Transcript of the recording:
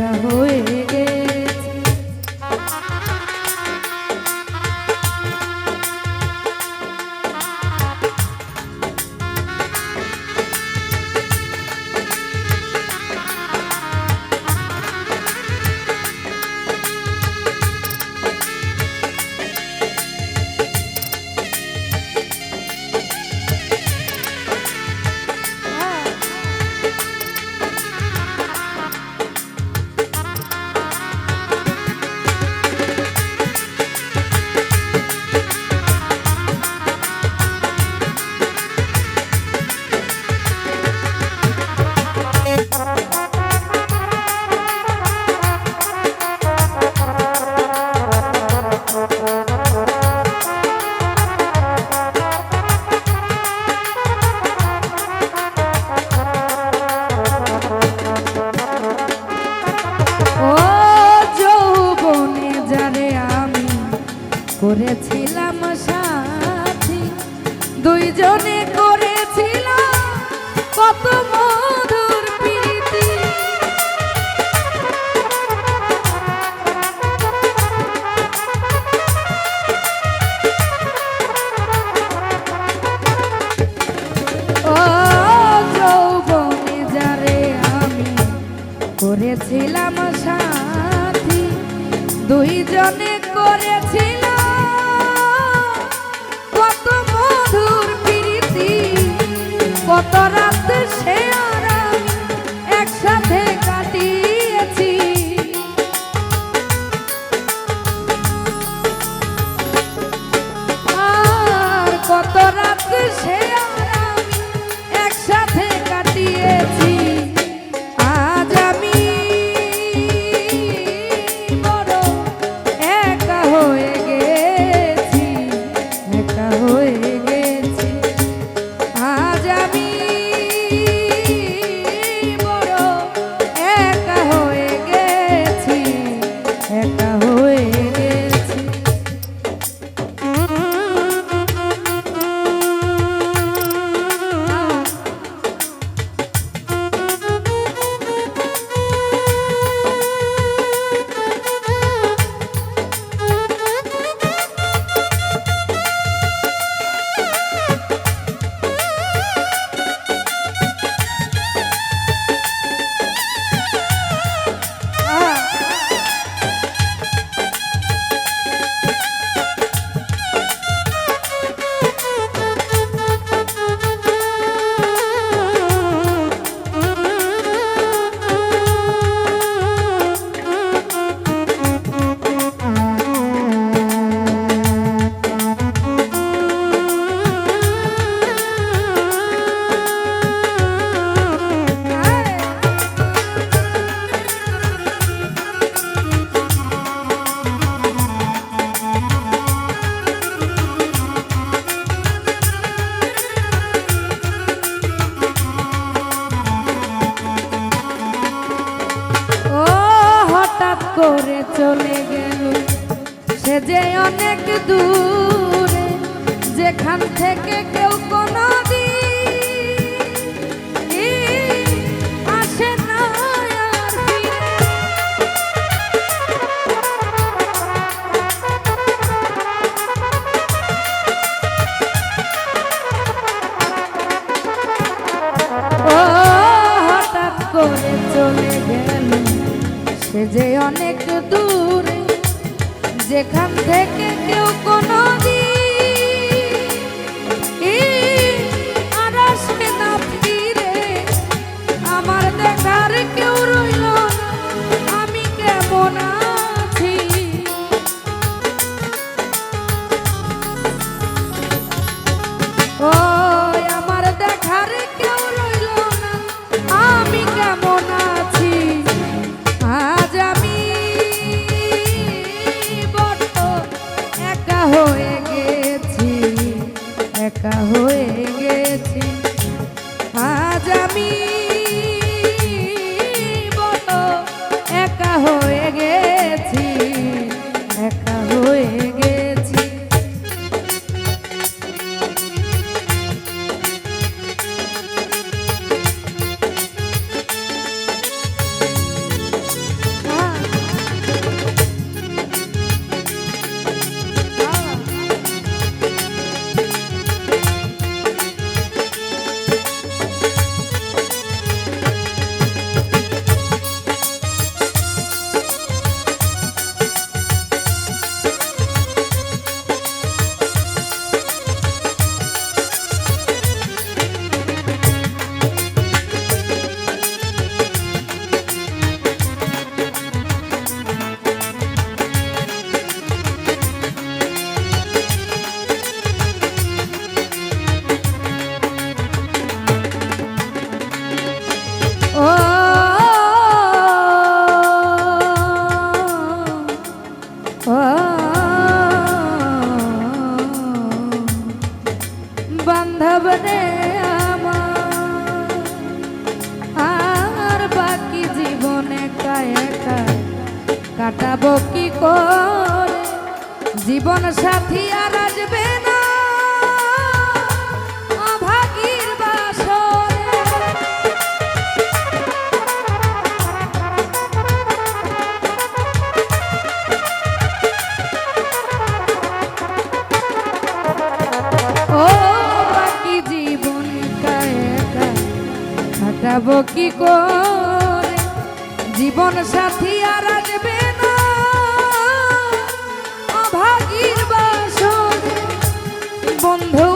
रहो দুইজনে করেছিল কত মধুর প্রীতি। ও যৌবনে যারে আমি করেছিলাম সাথী দুইজনে করেছিল cotorra chorrea. যে অনেক দূর যেখান থেকে কেউ কোনো আমার দেখার কেউ ধবনে আমার। বাকি জীবনে একা একা কাটাবো কি করে? জীবন সাথী আর কি করে জীবন সাথী আর আসবে না। বন্ধু